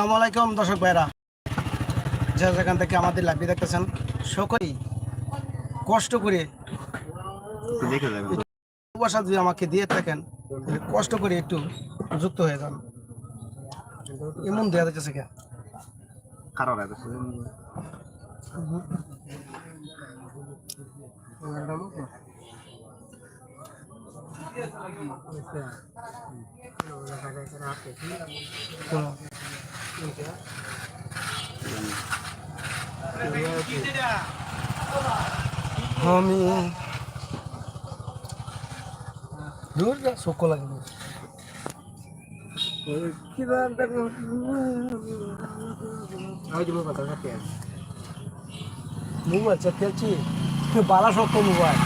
আসসালামু আলাইকুম দর্শক ভাইরা যে যেখান থেকে আমাদের লাইভে দেখতেছেন সকলেই কষ্ট করে ভালোবাসা যদি আমাকে দিয়ে থাকেন কষ্ট করে একটু যুক্ত হয়ে যান। এমন দেওয়া যাচ্ছে কে? কারও রাখবে কোনো আমি দূর যা শোক লাগে মোবাইল চেক খেলছি। বালা শক্ত মোবাইল।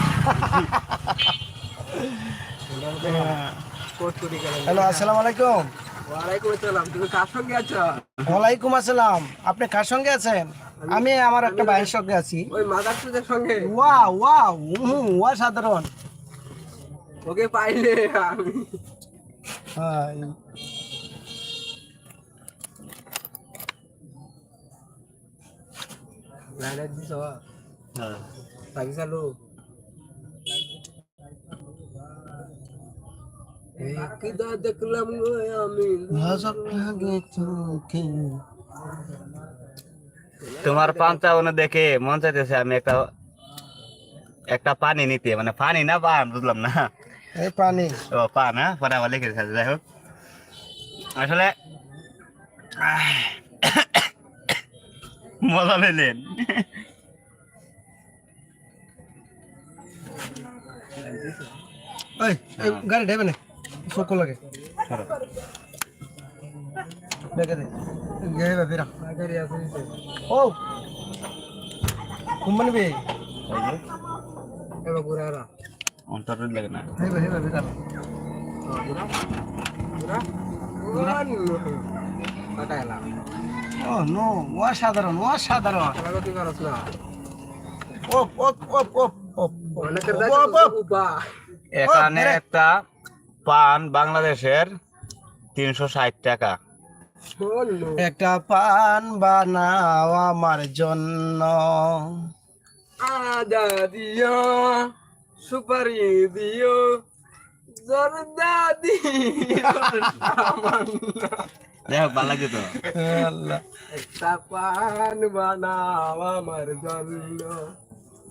হ্যালো আসসালামু আলাইকুম। ওয়ালাইকুম আসসালাম কার সঙ্গে আছো? ওয়ালাইকুম আসসালাম। আপনি কার সঙ্গে আছেন? আমি আমার একটা ভাইয়ের সঙ্গে আছি। ওই মাদার সঙ্গে। ওয়া ওয়া হুম ওয়া সাধারণ ওকে পাইলে আমি। হ্যাঁ লাইনে দিছ? হ্যাঁ। চালু কিদা দেখলাম আমি নজর লাগে চোখে তোমার পঞ্চাবনে দেখে মন চাইতেছে আমি একটা একটা পানি নিতে মানে পানি না পান বুঝলাম না। এই পানি। ও পান হ্যাঁ পরে আবার লিখে যাই হোক। আসলে মজা এই গাড়ি ঢেবে নে। শোক লাগে দেখে দে গেবে ফিরা গাড়ি আছে ও কুম্বানি বে এবার ঘুরে আরা অন্তর লাগে না হেবে হেবে ফিরা ঘুরা কাটা এলাম ও নো ওয়া সাধারণ ওয়া সাধারণ খেলা তুই করস না ওপ ওপ ওপ ওপ ওপ ওপ, ওপ। উপা এখানে। একটা পান বাংলাদেশের তিনশো ষাট টাকা। একটা পান বানাও আমার জন্য। আদা দিও সুপারি দিও জর্দা দিও। যাই ভালো লাগে তো। একটা পান বানাও আমার জন্য।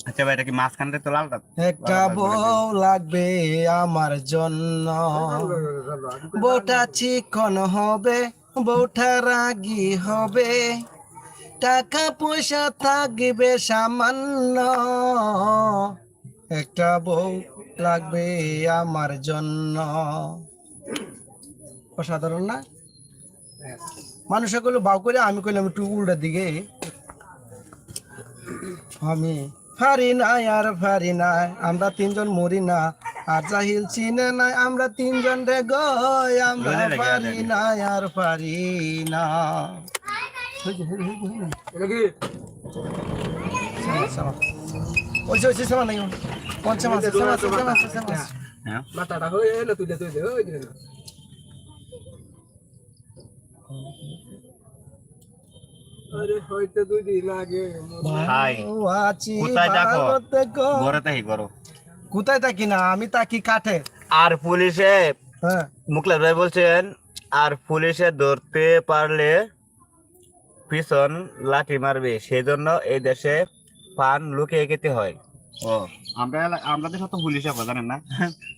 আচ্ছা ভাই এটা কি মাঝখানটা তো লালটা? একটা বউ লাগবে আমার জন্য। বউটা চিকন হবে বউটা রাগি হবে। টাকা পয়সা থাকবে সামান্য। একটা বউ লাগবে আমার জন্য। অসাধারণ না? মানুষে কইলো বাউ করে আমি কইলাম একটু উল্টার দিকে। আমি ফারি নাই আর ফারি নাই আমরা তিনজন মরি না। আর জাহিল চিনে নাই আমরা তিনজন রে গয় আমরা পারি নাই আর পারি না। নাই মাথাটা হয়ে এলো তুই তুই দে আরে কোথায়? ঘরে করো কোথায় থাকি না? আমি কাঠে। পুলিশে হ্যাঁ। ভাই বলছেন আর পুলিশে ধরতে পারলে পিছন লাঠি মারবে। সেই জন্য এই দেশে পান লুকিয়ে খেতে হয়। ও আমরা দেশ তো পুলিশে জানেন না?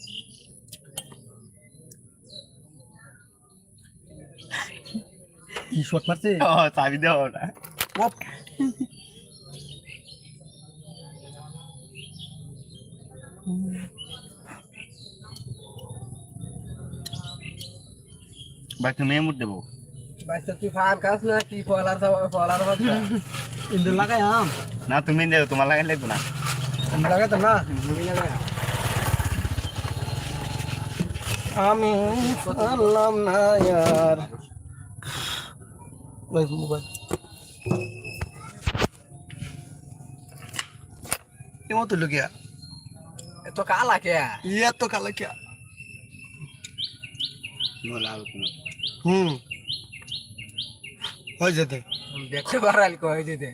কি শট মারছে? ও চাবি দেওয়া ওটা ওপ। মেয়ে মুট দেবো। তুই না কি ফলার ফলার বাচ্চা ইন্দুর লাগাই আম। না তুমি দেবো তোমার লাগাই লাগবে না। আমি লাগাইতাম না। তুমি লাগা আমি না ওই মোবাইল এমন তো লুকিয়া এত কালা কে ইয়া তো কালা কিয়া লাল কোনো হুম হয়ে যেতে দেখতে পারাল কয় দিতে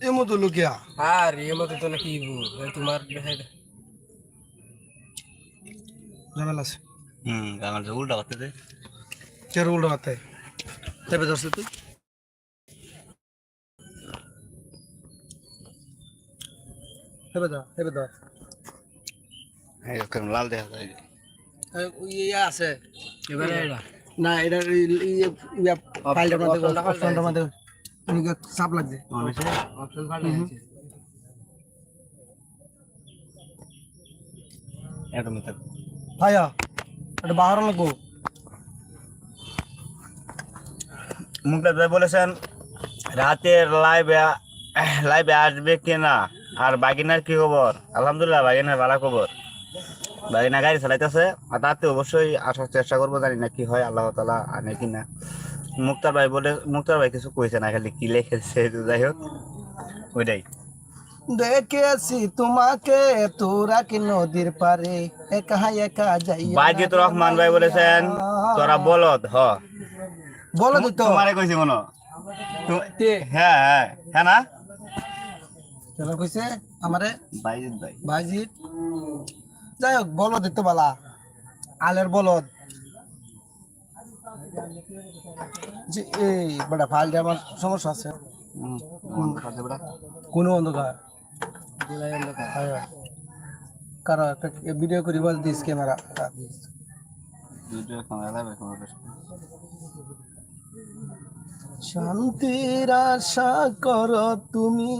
এ মতো লুকিয়া আর মধ্যে তো নাকি তোমার ঝামেলা আছে হুম যে উল্টা করতে দে কে উল্টো মাথায় চেপে ধরছে তুই হেবে দা হেবে দা এই লাল দেখা যায় ইয়ে আছে এবারে না এটা ফাইলটার মধ্যে Option টা পাল্টে অপশনটার মধ্যে এদিকে চাপ লাগছে অপশন পাল্টে গেছে এটা মতো ভাইয়া এটা বাহার লাগবো মুখটা ভাই বলেছেন রাতের লাইভে লাইভে আসবে কিনা আর বাগিনার কি খবর? আলহামদুলিল্লাহ বাগিনার ভালো খবর। বাগিনা গাড়ি চালাইতেছে আর তাতে অবশ্যই আসার চেষ্টা করব জানি না কি হয় আল্লাহ তালা আনে কিনা মুক্তার ভাই বলে মুক্তার ভাই কিছু কইছে না খালি কি লিখেছে যাই হোক ওইটাই। দেখেছি তোমাকে তোরা কি নদীর পারে একা একা যাই বাইজিত রহমান ভাই বলেছেন তোরা বলদ হ। বলো দিত তোমারে কইছি মনো। তো- তে হ্যাঁ হ্যাঁ হ্যাঁ না? কেন কইছে? আমারে? বাইজিত ভাই। ভাইজিৎ যাই হোক বলদ দিত বালা। আলের বলদ। যে এই বড় ফাইলটা আমার সমস্যা আছে। কোনো অন্ধকার। কারও একটা ভিডিও করি বল দিস ক্যামেরা। ভিডিও ক্যামেরা শান্তির আশা করো তুমি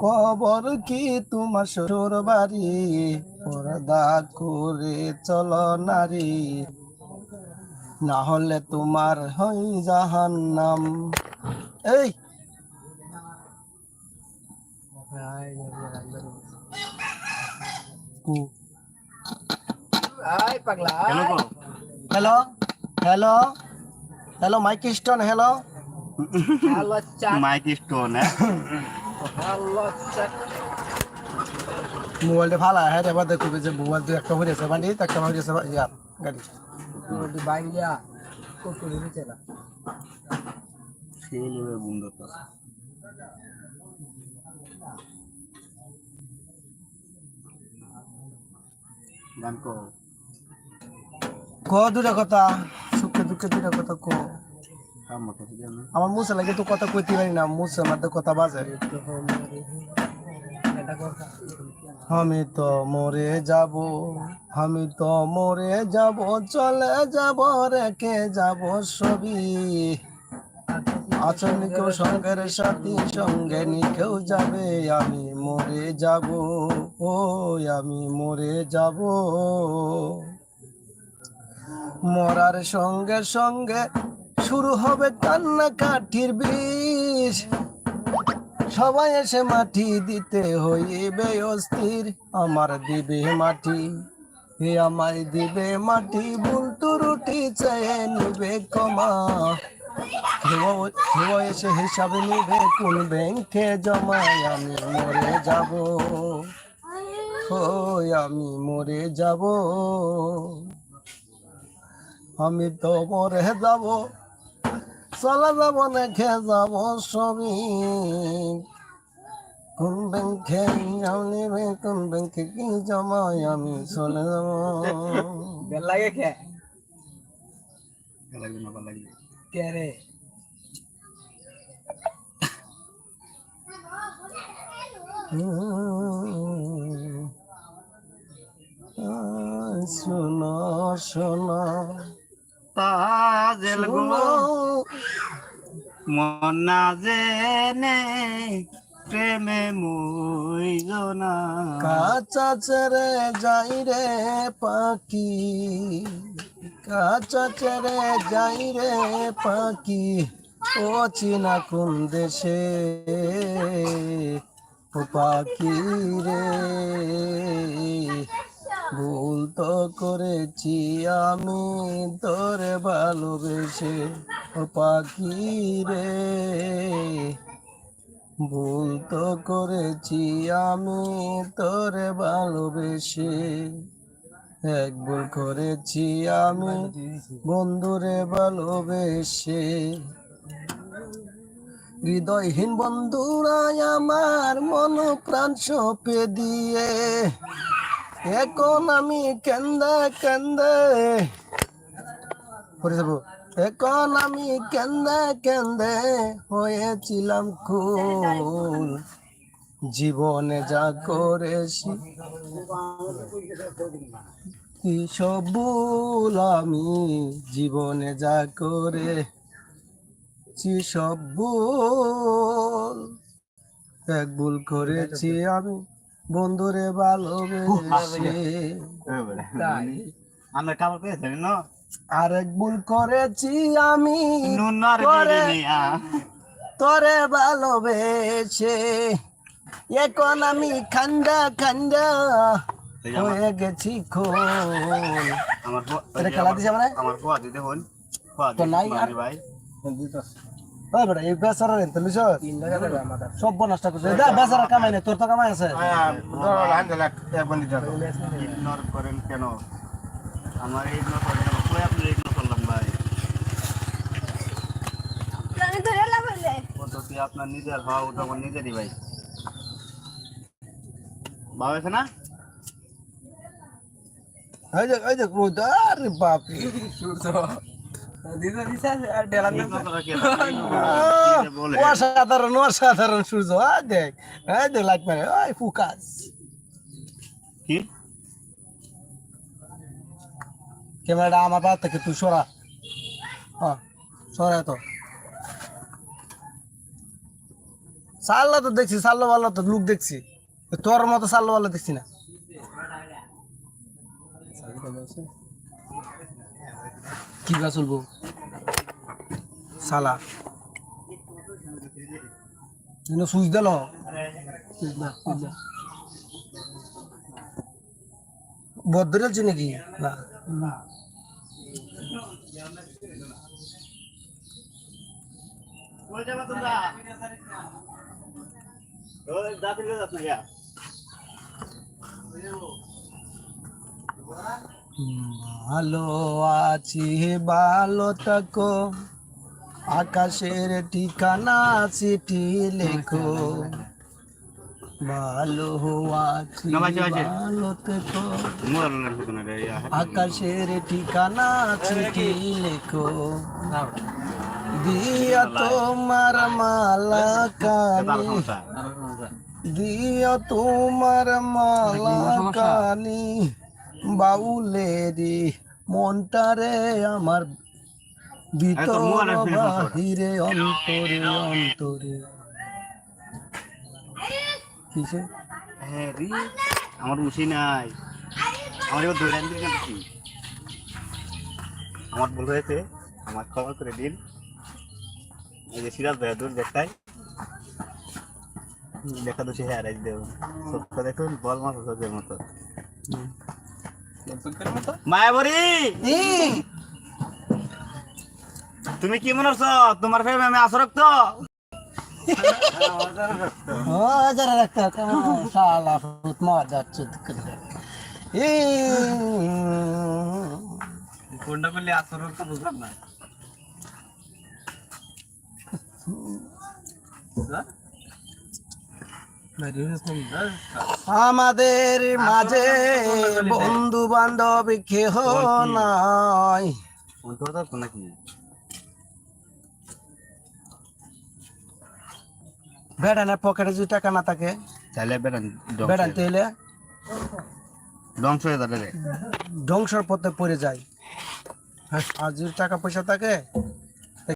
কবর কি তোমার শ্বশুর বাড়ি? পর্দা করে চলো নারী না হলে তোমার হই এই! পাগলা কেন গো? Hello hello. Hello Mike Stone hello Mike Stone হ্যাঁ মোবাইলটা ভালো হ্যাঁ এবার দেখবে যে মোবাইল তো একটা হয়েছে বান্ডি একটা হয়েছে ইয়ার গাড়ি। মোদি বাইঙ্গা কুকুরি না সেই লেবে গান কো দুটা কথা? দুঃখে দুটা কথা ক আমার মুসে লাগে তো কথা কইতে পারি না মুসে মধ্যে কথা বাজে। আমি তো মরে যাব, আমি তো মরে যাব, চলে যাব, রেখে যাব ছবি। আচরণ কেউ সঙ্গের সাথী, সঙ্গে নিকেও যাবে, আমি মরে যাব ও আমি মরে যাব। মরার সঙ্গে সঙ্গে শুরু হবে কান্না কাঠির বিষ। সবাই এসে মাটি দিতে হইবে অস্থির। আমার দিবে মাটি হে আমায় দিবে মাটি। ভুল ত্রুটি চেয়ে নিবে কমা কেউ এসে হিসাবে নিবে কোন ব্যাংকে জমায় আমি মরে যাব। ওই আমি মরে যাব। আমি তো মরে যাব চলে যাব দেখে যাব সবই কোন ব্যাংকে নিবে কোন ব্যাংকে কি জমায় আমি চলে যাব। লাগে কে? লাগবে না লাগবে কে রে? শোনো শোনো। তাজেল গো। মন না জেনে প্রেমে মুইজনা কাঁচা ছেড়ে যাই রে পাখি। কাঁচা ছেড়ে যাই রে পাখি। ও চিনা কোন দেশে? ও পাখি রে। ভুল তো করেছি আমি, তোরে ভালোবেসে ও পাখি রে। ভুল তো করেছি আমি, তোরে ভালোবেসে এক ভুল করেছি আমি, বন্ধুরে ভালোবেসে। হৃদয়হীন বন্ধুরা আমার মন প্রাণ সপে দিয়ে। এখন আমি কেন্দে কেন্দে। পড়ে যাব। এখন আমি কেন্দে কেন্দে হয়েছিলাম খুন। জীবনে যা করেছি সব ভুল আমি জীবনে যা করে সব ভুল। এক ভুল করেছি আমি। বন্ধুরে ভালোবেসে। আমরা কাপড় পেয়েছেন না? আর এক ভুল করেছি আমি। তোরে ভালোবেসে। এখন আমি খান্দা খান্দা হয়ে গেছি খুন আমার খেলা দিছে মানে? আমার দিতে নাই দিতে আর? মারি ভাই এই সব নষ্ট করছে। দা বেচারা কামাই তোর তো কামাই আছে? ইগনোর করেন কেন? আমার ইগনোর করেন কই আপনি ইগনোর করলাম ভাই? প্রাণী ধরে লাগাইলে পদ্ধতি আপনার নিজের হওয়া ওটা আমার নিজেরই ভাই। ভালো আছে না? এই এই বাপ অসাধারণ অসাধারণ সূর্য দেখ ওই ফুকাস। কি? ক্যামেরাটা আমার বাদ থেকে তুই সরা। হ্যাঁ সরা তো। সাল্লা তো দেখছি সাল্লো ভালো তো লুক দেখছি। তোর মতো সাল্লো ভালো দেখছি না। কি বা চলবো সালা। সুইচ দিল বদরেলছি নাকি? না। কই ভালো আছি ভালো থাকো। আকাশের ঠিকানা চিঠি লেখো। ভালো আছি। ভালো থেকো। আকাশের ঠিকানা চিঠি লেখো। দিয়া তোমার মালা কানি। দিয়া তোমার মালা কানি। বাউলেরি মনটারে আমার ভিতর বাহিরে অন্তরে অন্তরে। কিসে? হ্যাঁ রে আমার উঠি নাই। আমার এবার দিন কেন কি। আমার ভুল হয়েছে আমার খবর করে দিন। এই যে সিরাজ ভাইয়া দূর দেখায় দেখা তো সে হারাই দেব। সত্য দেখুন বল মাছ সত্যের মতো। মায়াবরী? তুমি কি মনে করছ? তোমার ফেমে আমি আসরক তো কোনটা করলে আসর তো বুঝলাম না। আমাদের মাঝে বন্ধু বান্ধব কেহ নাই। বেড়ানের পকেটে যদি টাকা না থাকে তাহলে বেড়ান বেড়ান তেলে ধ্বংস হয়ে যাবে ধ্বংসর পথে পড়ে যায়। আর যদি টাকা পয়সা থাকে